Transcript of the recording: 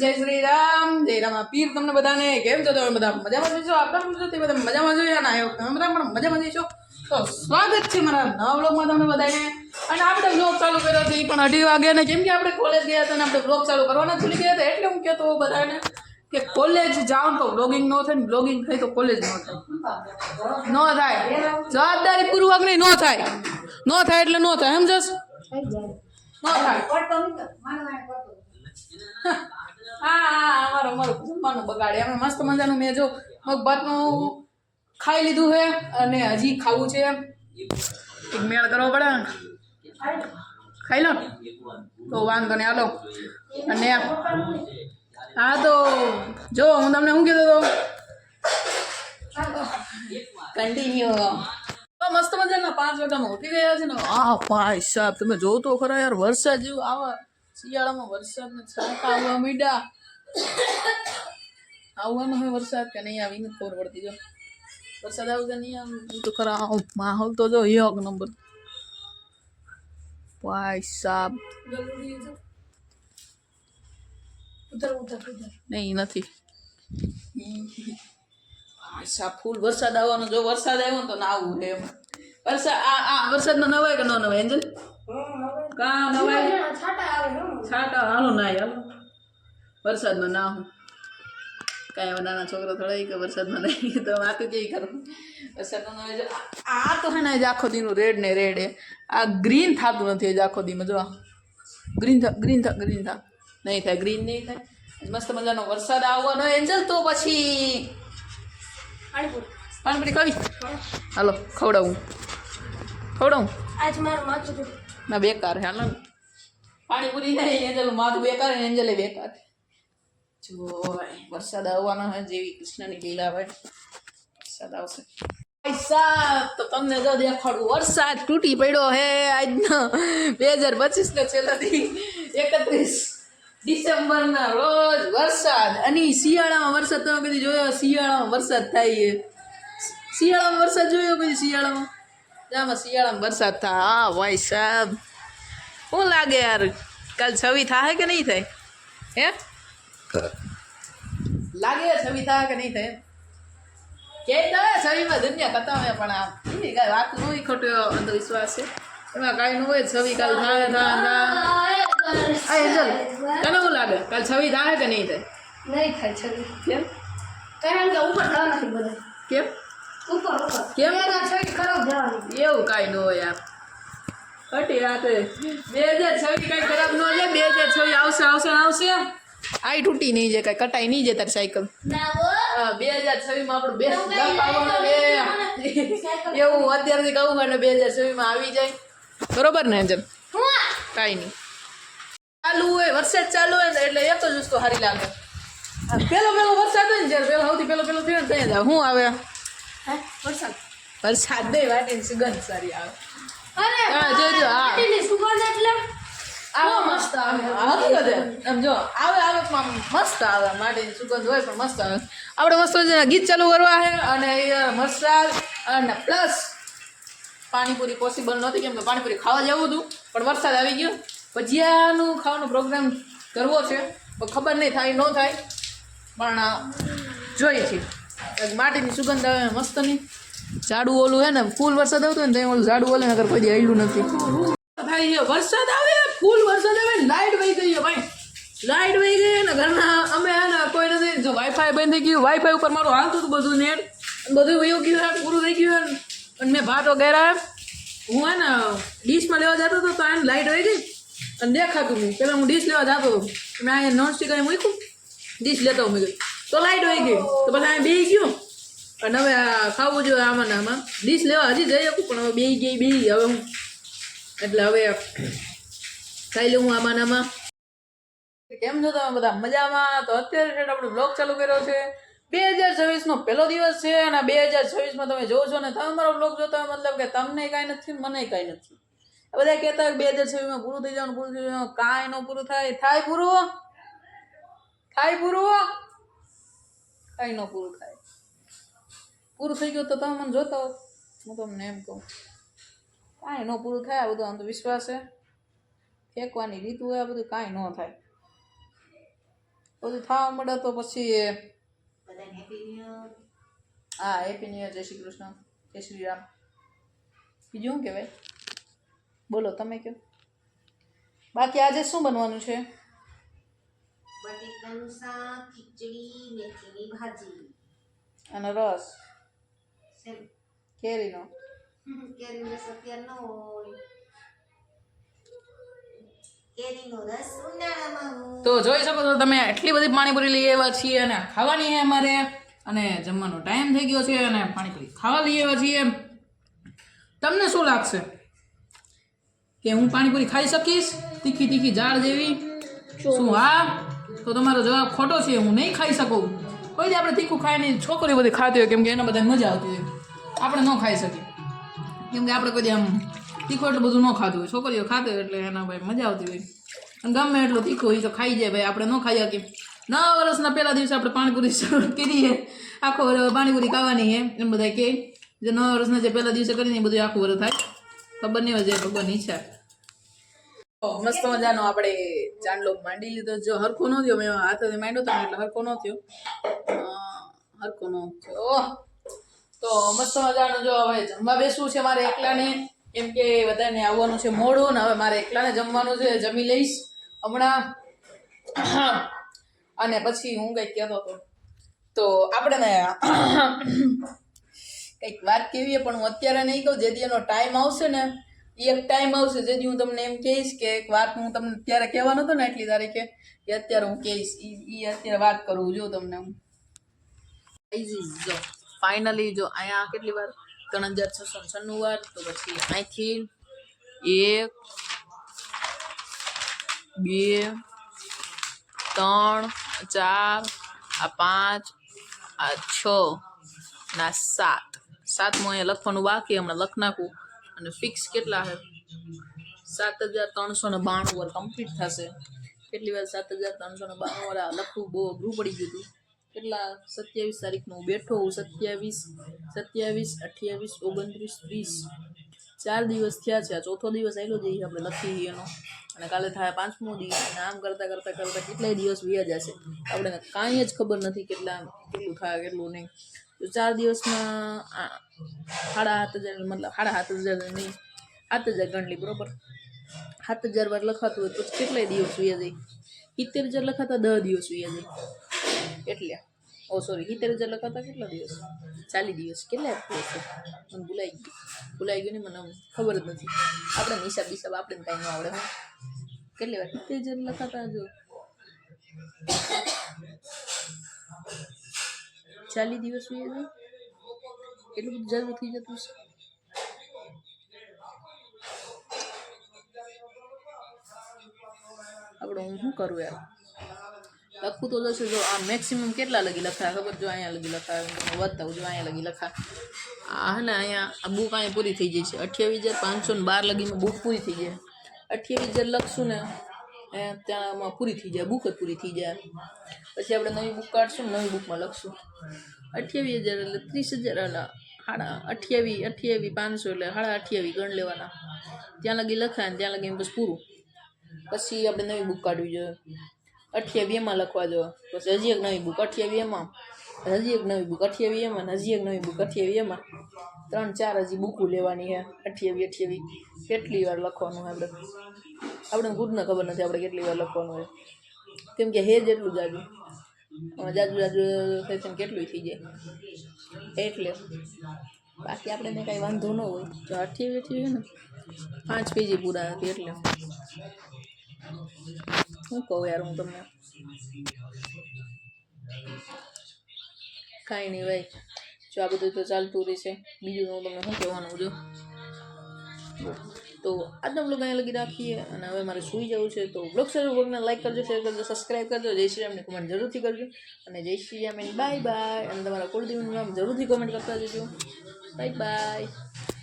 જય શ્રી રામ જય રામા. પીર તમને બધાને કેમ છો તમે બધા? મજામાં જઈશો આપણે પણ જો તે બધા મજામાં જોઈએ અને આવ્યો તમે બધા પણ મજામાં જઈશો તો સ્વાગત છે મારા નવા બ્લોગમાં તમને બધાને. અને આપણે બ્લોગ ચાલુ કર્યો છે એ પણ અઢી વાગે. ને કેમ કે આપણે કોલેજ ગયા હતા અને આપણે બ્લોગ ચાલુ કરવાના ભૂલી ગયા હતા. એટલે હું કહેતો બધાને કે કોલેજ જાઓ તો બ્લોગિંગ ન થાય ને બ્લોગિંગ થાય તો કોલેજ નો થાય. ન થાય. જવાબદારી પૂર્વક નહીં ન થાય. ન થાય એટલે ન થાય. સમજસ ન થાય. હા હા અમારો અમારો જમવાનું બગાડે. અમે મસ્ત મજાનું મેં જો મગભાતનું ખાઈ લીધું છે અને હજી ખાવું છે. એક મેળ કરવો પડે ને? ખાઈ લો તો વાંધો નહીં હાલો. અને હા તો જો હું તમને શું કીધું તો કન્ટિન્યુ તો મસ્ત મજાના પાંચ વાગ્યામાં ઉઠી ગયા છે ને. આ ભાઈ સાહેબ તમે જોવો તો ખરા યાર વરસાદ જેવું આવા. શિયાળામાં વરસાદના છાંટા આવવા મીડા આવવાનો હોય વરસાદ કે નહીં આવીને ખબર પડતી જો વરસાદ આવે કે નહીં આવે ઈ તો ખરા આવ માહોલ તો જો એક નંબર ભાઈ સાહેબ નહીં નથી ભાઈ સાહેબ ફૂલ વરસાદ આવવાનો જો વરસાદ આવ્યો ને તો નાવું છે એમ વરસાદ આ આ વરસાદમાં નવાય કે ન નવાય એન્જલ કા નવાય છાટા હાલો નાય હાલો. વરસાદમાં ના હું. કાંઈ હવે નાના છોકરા થોડા કે વરસાદમાં નહીં તો આ તો કેવી કરું. વરસાદમાં આ- તો હે ને જ આખો દીનું રેડ ને રેડ એ. આ ગ્રીન થતું નથી જ આખો દીમાં જો ગ્રીન થા ગ્રીન થા ગ્રીન થા. નહીં થાય ગ્રીન નહીં થાય. મસ્ત મજાનો વરસાદ આવવાનો એન્જલ તો પછી. પાણીપુરી. કઈ હાલો ખવડાવું. ખવડાવું. આજ મારું માથું. ના બેકાર હે ને. પાણીપુરી નહીં એન્જલ માથું બેકાર એન્જલે બેકાર જો વરસાદ આવવાનો હે જેવી કૃષ્ણની લીલા હોય વરસાદ આવશે. સાહેબ, તો તમને જો દેખાડું વરસાદ તૂટી પડ્યો હે આજનો. બે હજાર પચીસ ને છેલ્લાથી એકત્રીસ ડિસેમ્બરના રોજ વરસાદ. અને શિયાળામાં વરસાદ તમે કદી જોયો શિયાળામાં વરસાદ થાય શિયાળામાં વરસાદ જોયો કદી શિયાળામાં? જામાં શિયાળામાં વરસાદ થાય. હા ભાઈ સાહેબ. શું લાગે યાર કાલ છવી થાય કે નહીં થાય? હે? લાગે છવી થાય કે નહીં થાય કે તો છવીમાં દુનિયા કતાવે પણ આ એની કાંઈ વાત ન હોય ખોટો અંધવિશ્વાસ છે. એમાં કાંઈ ન હોય છવી કાલ થાય થાય થાય આ એન્જલ તને શું લાગે? કાલ છવી થાય કે નહીં થાય? નહીં થાય છવી. કેમ? કારણ કે ઉપર જવા નથી બધા. કેમ? ઉપર ઉપર કેમ? એવું કાંઈ ન હોય યાર. ખોટી રાતે બે હજાર છવ્વીસ કાંઈ ખરાબ ન જાય બે હજાર છવ્વીસ આવશે આવશે ને આવશે? આઈ તૂટી નહીં જાય કાંઈ કટાઈ નહીં જાય તારી સાયકલ. હા, બે હજાર છવ્વીસમાં આપણું બેસ્ટ એવું અત્યારથી કહું અને બે હજાર છવ્વીસમાં આવી જાય. બરોબર ને જેમ? કાંઈ નહીં. ચાલુ હોય વરસાદ ચાલુ હોય ને એટલે એક જ વસ્તુ સારી લાગે. પેલો પેલો વરસાદ હોય ને જ્યારે પેલો સૌથી પેલો પેલો થયો ને ત્યાં જ હું આવે? વરસાદ. વરસાદ નહીં વાટીની સુગંધ સારી આવે. અરે જોજો, હા. સુગંધ એટલે આવો મસ્ત આવે. આમ જો આવે આવે મસ્ત આવે. માટીની સુગંધ હોય પણ મસ્ત આવે. આપણે મસ્ત ગીત ચાલુ કરવા છે અને મરસાદ અને પ્લસ પાણીપુરી પોસિબલ નહોતી કેમ કે પાણીપુરી ખાવા જવું હતું. પણ વરસાદ આવી ગયો. ભજીયાનું ખાવાનો પ્રોગ્રામ કરવો છે. પણ ખબર નહીં થાય ન થાય. પણ જોઈએ છીએ. માટીની સુગંધ આવે મસ્ત નહીં ઝાડું ઓલું હે ને, ફૂલ વરસાદ આવતો ને ત્યાં ઓલું ઝાડું ઓલે નગર કોઈ દી નથી. વરસાદ આવે ફૂલ વરસાદ આવે લાઈટ વહી ગઈ ભાઈ. લાઈટ વહી ગઈ ને, ઘરના અમે હે કોઈ નથી. જો વાઈફાઈ બંધ થઈ ગયું વાઈફાઈ ઉપર મારું હાલતું હતું બધું નેટ. બધું વયું ગયું પૂરું થઈ ગયું. અને મેં ભાતો વગેરે હું હે ને, ડીશમાં લેવા જતો હતો, તો આને લાઈટ વહી ગઈ. અને દેખાતું નહીં. પેલા હું ડીશ લેવા જતો હતો. મેં અહીંયા નોન સ્ટીક મૂક્યું. ડીશ લેતો મેં ગઈ તો લાઈટ વહી ગઈ તો પછી અહીંયા બેસી ગયું. અને હવે ખાવું જોઈએ આમાં આમાં. ડીશ લેવા હજી જઈ શકું, પણ હવે બે ગઈ બે હવે હું એટલે હવે ખાઈ લઉં આમાં આમાં. કેમ છો તમે બધા? મજામાં? તો અત્યારે આપણે બ્લોગ ચાલુ કર્યો છે. બે હજાર છવ્વીસનો પહેલો દિવસ છે અને બે હજાર છવ્વીસમાં તમે જોવો છો ને, તમે મારો બ્લોગ જોતા હોય મતલબ કે તમને કાંઈ નથી મને કાંઈ નથી. બધા કહેતા હોય બે હજાર છવ્વીસમાં પૂરું થઈ જવાનું, પૂરું થઈ જવાનું. કાંઈ ન પૂરું થાય. થાય પૂરું થાય પૂરું કાંઈ ન પૂરું થાય. પૂરું થઈ ગયું તો તમે મને જોતો હું તમને એમ કહું. કાંઈ ન પૂરું થાય આ બધો અંધવિશ્વાસ છે. ફેંકવાની રીત હોય આ બધું કાંઈ ન થાય. બધું થવા મળે તો પછી હા હેપી ન્યુ યર જય શ્રી કૃષ્ણ જય શ્રી રામ. બીજું શું કહેવાય? બોલો તમે કહો. બાકી આજે શું બનવાનું છે? બટેકાનું શાક ખીચડી મેથીની ભાજી. અને રસ? કેરીનો? કેરીનો રસ અત્યારે ન હોય. તો જોઈ શકો છો તમે એટલી બધી પાણીપુરી લઈ આવ્યા છીએ અને ખાવાની છે અમારે. અને જમવાનો ટાઈમ થઈ ગયો છે અને પાણીપુરી ખાવા લઈ આવ્યા છીએ. તમને શું લાગશે? કે હું પાણીપુરી ખાઈ શકીશ? તીખી તીખી ઝાડ જેવી? શું હા? તો તમારો જવાબ ખોટો છે, હું નહીં ખાઈ શકું. કોઈ દી આપણે તીખું ખાય નહીં છોકરીઓ બધી ખાતી હોય, કેમ કે એના બધા મજા આવતી હોય. આપણે ન ખાઈ શકીએ. કેમ કે આપણે કોઈ આમ તીખું એટલું બધું ન ખાતું હોય. છોકરીઓ ખાતી હોય એટલે એના ભાઈ મજા આવતી હોય. અને ગમે એટલું તીખું હોય તો ખાઈ જાય ભાઈ, આપણે ન ખાઈ શકીએ. નવા વર્ષના પહેલા દિવસે આપણે પાણીપુરી શરૂ કરીએ. આખો પાણીપુરી ખાવાની હે એમ બધા કે, જે નવા વર્ષના જે પહેલા દિવસે કરીને બધું આખું વર્ષ થાય. ખબર નહીં હોય, જે ભગવાનની ઈચ્છા. મસ્ત મજાનો આપણે ચાંદલો માંડી લીધો. જો હરખો ન થયો મેં હાથેથી માંડ્યો તો એટલે હરખો ન થયો. હરખો ન થયો! તો મસ્ત મજાનું જો હવે જમવા બેસવું છે મારે એકલાને. કેમ કે બધાને આવવાનું છે મોડું ને હવે મારે એકલાને જમવાનું છે જમી લઈશ હમણાં. અને પછી હું કંઈક કહેતો હતો. તો આપણે ને કંઈક વાત કેવી પણ હું અત્યારે નહીં કહું જે એનો ટાઈમ આવશે ને એક ટાઈમ આવશે જે દી હું તમને એમ કહીશ કે એક વાત હું તમને અત્યારે કહેવાનો હતો ને એટલી તારીખે એ અત્યારે હું કહીશ. એ અત્યારે વાત કરું જો તમને હું. Easy, જો ફાઇનલી જો અહીંયા કેટલી વાર? ત્રણ હજાર છસો છન્નું વાર તો પછી અહીંથી એક બે ત્રણ ચાર આ પાંચ આ છ ના સાત. સાતમું અહીંયા લખવાનું બાકી હમણાં લખ નાખું. અને ફિક્સ કેટલા છે? સાત હજાર ત્રણસો ને બાણું વાર કમ્પ્લીટ થશે. કેટલી વાર સાત હજાર ત્રણસો ને બાણું વાર લખવું બહુ અઘરું પડી ગયું હતું. કેટલા? સત્યાવીસ તારીખનું હું બેઠો હું સત્યાવીસ સત્યાવીસ, અઠ્યાવીસ, ઓગણત્રીસ, ત્રીસ. ચાર દિવસ થયા છે. આ ચોથો દિવસ આવેલો જઈએ આપણે લખી એનો. અને કાલે થાય પાંચમો દિવસ. અને આમ કરતાં કરતાં કરતાં કેટલાય દિવસ વ્યા જશે. આપણે કાંઈ જ ખબર નથી કેટલા, કેટલું થાય, કેટલું નહીં. તો ચાર દિવસમાં સાડા સાત હજાર, મતલબ સાડા સાત નહીં સાત હજાર ગણલી, બરોબર? સાત હજાર વાર લખાતું હોય તો કેટલાય દિવસ વ્યા જાય? સિત્તેર હજાર લખાતા દસ દિવસ વ્યા જાય. એટલે. ઓ સોરી સિત્તેર હજાર લખાતા કેટલા દિવસ? ચાલીસ દિવસ. કેટલા દિવસ મને ભૂલાઈ ગયું. ભૂલાઈ ગયું ને મને ખબર જ નથી. આપણે હિસાબ હિસાબ આપણે કાંઈ ન આવડે કેટલી વાર? સિત્તેર હજાર લખાતા જો. ચાલીસ દિવસ હોય જાય એટલું બધું જલ્દી થઈ જતું છે આપણે હું શું કરું યાર લખવું તો જશે જો આ મેક્સિમમ કેટલા લગી લખાય ખબર જો અહીંયા લગી લખાય હું તમને બતાવું જો અહીંયા લગી લખાય આ હે ને અહીંયા આ બુક અહીંયા પૂરી થઈ જાય છે અઠ્યાવીસ હજાર પાંચસો ને બાર લગીમાં બુક પૂરી થઈ જાય અઠ્યાવીસ હજાર લખશું ને એ ત્યાંમાં પૂરી થઈ જાય બુક જ પૂરી થઈ જાય. પછી આપણે નવી બુક કાઢશું, નવી બુકમાં લખશું. અઠ્યાવીસ હજાર એટલે ત્રીસ હજાર એટલે સાડા અઠ્યાવીસ અઠ્યાવીસ પાંચસો એટલે સાડા અઠ્યાવીસ ગણ લેવાના. ત્યાં લગી લખાય ને ત્યાં લગી બસ પૂરું. પછી આપણે નવી બુક કાઢવી જોઈએ. અઠ્યાવીસ એમાં લખવા જો પછી હજી એક નવી બુક અઠ્યાવીસ એમાં હજી એક નવી બુક અઠ્યાવી એમાં ને હજી એક નવી બુક અઠ્યાવીસ એમાં ત્રણ, ચાર હજી બુકું લેવાની છે. અઠ્યાવી અઠ્યાવીસ કેટલી વાર લખવાનું આપણે? આપણે ખુદને ખબર નથી આપણે કેટલી વાર લખવાનું હોય કેમ કે હે જેટલું જાજુ. જાજુ જાજુ થાય કેટલું થઈ જાય. એટલે બાકી આપણે કાંઈ વાંધો ન હોય. જો અઠ્યાવી અઠ્યાવી ને પાંચ પેજી પૂરા હતી એટલે. શું કહું યાર હું તમને કાંઈ નહીં ભાઈ જો આ બધું તો ચાલતું રહેશે બીજું હું તમને શું કહેવાનું જો તો આજનો બ્લોગ અહીંયા લગી રાખીએ અને હવે મારે સૂઈ જવું છે તો બ્લોગ સર બ્લોગને લાઈક કરજો શેર કરજો સબસ્ક્રાઈબ કરજો જય શ્રી રામને કમેન્ટ જરૂરથી કરજો અને જય શ્રી રામ બાય બાય અને તમારા કુલદેવનું નામ જરૂરથી કોમેન્ટ કરતા જજો બાય બાય